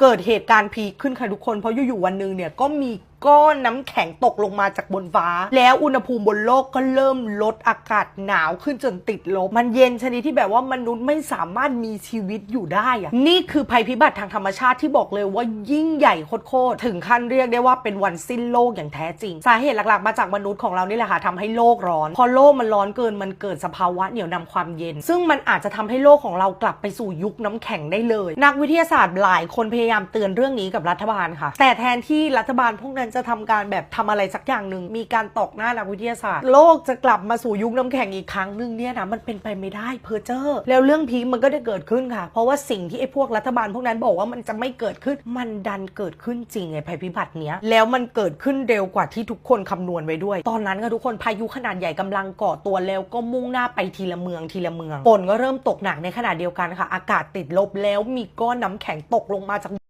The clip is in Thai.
เกิดเหตุการณ์พีคขึ้นค่ะทุกคน เพราะอยู่ๆวันหนึ่งเนี่ยก็มี ก้อนน้ำแข็งตกลงมาจากบนฟ้า แล้วอุณหภูมิบนโลกก็เริ่มลดอากาศหนาวขึ้นจนติดลบ มันเย็นชนิดที่แบบว่ามนุษย์ไม่สามารถมีชีวิตอยู่ได้อะนี่คือภัยพิบัติทางธรรมชาติที่บอกเลยว่ายิ่งใหญ่โคตรๆถึงขั้นเรียกได้ว่าเป็นวันสิ้นโลกอย่างแท้จริง สาเหตุหลักๆ มาจากมนุษย์ของเรานี่แหละค่ะทำให้โลกร้อน พอโลกมันร้อนเกินมันเกิดสภาวะเหนี่ยวนำความเย็น ซึ่งมันอาจจะทำให้โลกของเรากลับไปสู่ยุคน้ำแข็งได้เลย นักวิทยาศาสตร์หลายคนพยายามเตือนเรื่องนี้กับรัฐบาลค่ะ แต่แทนที่รัฐบาลพวกนั้นจะทำการแบบทำอะไรสักอย่างหนึ่งมีการตอกหน้านักวิทยาศาสตร์ โลกจะกลับมาสู่ยุคน้ำแข็งอีกครั้งหนึ่งเนี่ยนะมันเป็นไปไม่ได้เพอเจอร์แล้วเรื่องพีคมันก็ได้เกิดขึ้นค่ะ เพราะว่าสิ่งที่ไอ้พวกรัฐบาลพวกนั้นบอกว่ามันจะไม่เกิดขึ้นมันดันเกิดขึ้นจริงไอ้ภัยพิบัติเนี้ยแล้วมันเกิดขึ้นเร็วกว่าที่ทุกคนคำนวณไว้ด้วย ตอนนั้นค่ะทุกคนพายุขนาดใหญ่กำลังก่อตัวแล้วก็มุ่งหน้าไปทีละเมืองทีละเมืองฝนก็เริ่มตกหนักในขณะเดียวกันค่ะ อากาศติดลบแล้วมีก้อนน้ำแข็งตกลงมาจาก